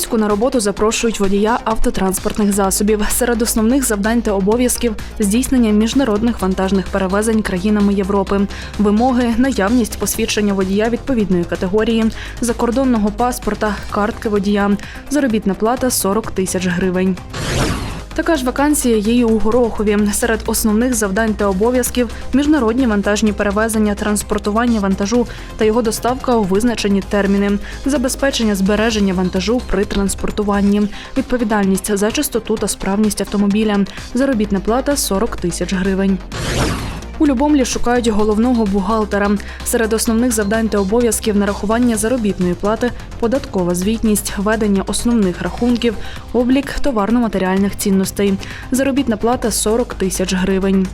Луцьку на роботу запрошують водія автотранспортних засобів. Серед основних завдань та обов'язків здійснення міжнародних вантажних перевезень країнами Європи, вимоги, наявність посвідчення водія відповідної категорії, закордонного паспорта, картки водія, заробітна плата 40 тисяч гривень. Така ж вакансія є і у Горохові. Серед основних завдань та обов'язків міжнародні вантажні перевезення, транспортування вантажу та його доставка у визначені терміни, забезпечення збереження вантажу при транспортуванні, відповідальність за чистоту та справність автомобіля, заробітна плата 40 тисяч гривень. У Любомлі шукають головного бухгалтера. Серед основних завдань та обов'язків нарахування заробітної плати, податкова звітність, ведення основних рахунків, облік товарно-матеріальних цінностей. Заробітна плата 40 тисяч гривень.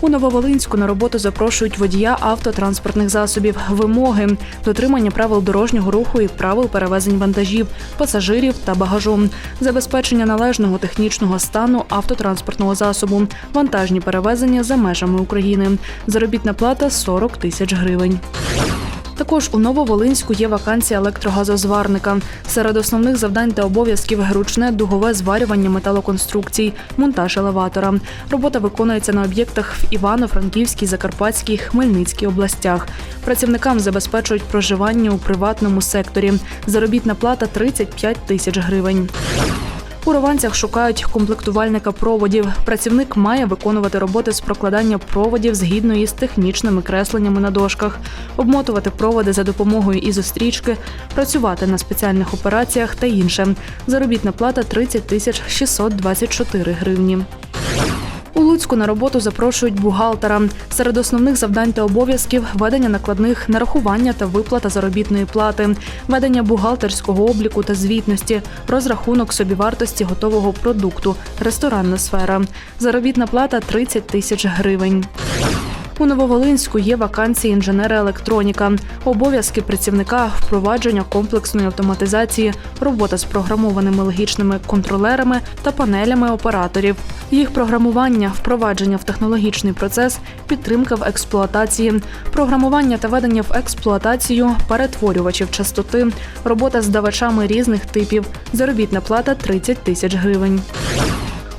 У Нововолинську на роботу запрошують водія автотранспортних засобів, вимоги, дотримання правил дорожнього руху і правил перевезень вантажів, пасажирів та багажу, забезпечення належного технічного стану автотранспортного засобу, вантажні перевезення за межами України. Заробітна плата 40 тисяч гривень. Також у Нововолинську є вакансія електрогазозварника. Серед основних завдань та обов'язків ручне дугове зварювання металоконструкцій, монтаж елеватора. Робота виконується на об'єктах в Івано-Франківській, Закарпатській, Хмельницькій областях. Працівникам забезпечують проживання у приватному секторі. Заробітна плата 35 тисяч гривень. У Рованцях шукають комплектувальника проводів. Працівник має виконувати роботи з прокладання проводів згідно із технічними кресленнями на дошках, обмотувати проводи за допомогою ізострічки, працювати на спеціальних операціях та інше. Заробітна плата 30 тисяч 624 гривні. Луцьку на роботу запрошують бухгалтера. Серед основних завдань та обов'язків ведення накладних нарахування та виплата заробітної плати, ведення бухгалтерського обліку та звітності, розрахунок собівартості готового продукту, ресторанна сфера. Заробітна плата 30 тисяч гривень. У Нововолинську є вакансії інженера-електроніка, обов'язки працівника, впровадження комплексної автоматизації, робота з програмованими логічними контролерами та панелями операторів, їх програмування, впровадження в технологічний процес, підтримка в експлуатації, програмування та ведення в експлуатацію перетворювачів частоти, робота з давачами різних типів, заробітна плата 30 тисяч гривень.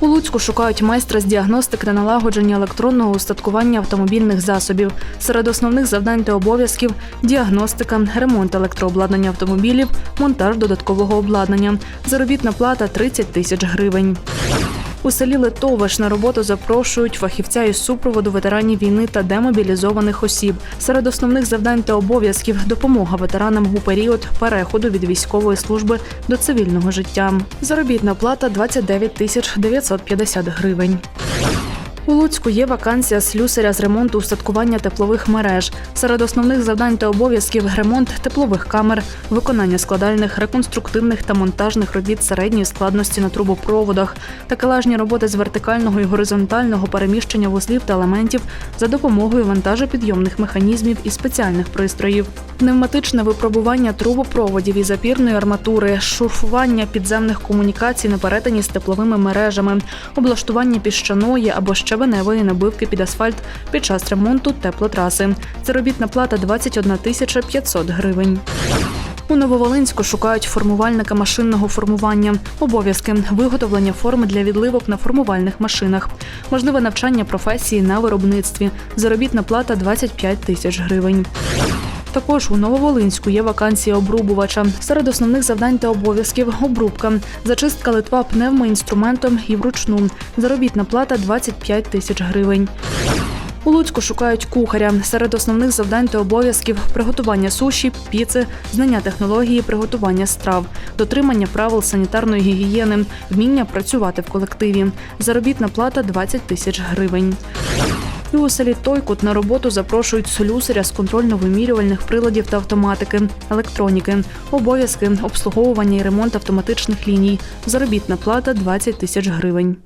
У Луцьку шукають майстра з діагностики та налагодження електронного устаткування автомобільних засобів. Серед основних завдань та обов'язків діагностика, ремонт електрообладнання автомобілів, монтаж додаткового обладнання. Заробітна плата 30 тисяч гривень. У селі Литовиш на роботу запрошують фахівця із супроводу ветеранів війни та демобілізованих осіб. Серед основних завдань та обов'язків допомога ветеранам у період переходу від військової служби до цивільного життя. Заробітна плата 29 тисяч 950 гривень. У Луцьку є вакансія слюсаря з ремонту устаткування теплових мереж. Серед основних завдань та обов'язків ремонт теплових камер, виконання складальних, реконструктивних та монтажних робіт середньої складності на трубопроводах, такелажні роботи з вертикального і горизонтального переміщення вузлів та елементів за допомогою вантажопідйомних механізмів і спеціальних пристроїв, пневматичне випробування трубопроводів і запірної арматури, шурфування підземних комунікацій на перетині з тепловими мережами, облаштування піщаної або щебеневої набивки під асфальт під час ремонту теплотраси. Заробітна плата 21 тисяча 500 гривень. У Нововолинську шукають формувальника машинного формування, обов'язки виготовлення форми для відливок на формувальних машинах, можливе навчання професії на виробництві. Заробітна плата 25 тисяч гривень. Також у Нововолинську є вакансія обрубувача. Серед основних завдань та обов'язків обрубка, зачистка литва пневмоінструментом і вручну. Заробітна плата 25 тисяч гривень. У Луцьку шукають кухаря. Серед основних завдань та обов'язків приготування суші, піци, знання технології приготування страв, дотримання правил санітарної гігієни, вміння працювати в колективі. Заробітна плата 20 тисяч гривень. І у селі Тойкут на роботу запрошують слюсаря з контрольно-вимірювальних приладів та автоматики, електроніки, обов'язки, обслуговування і ремонт автоматичних ліній. Заробітна плата 20 тисяч гривень.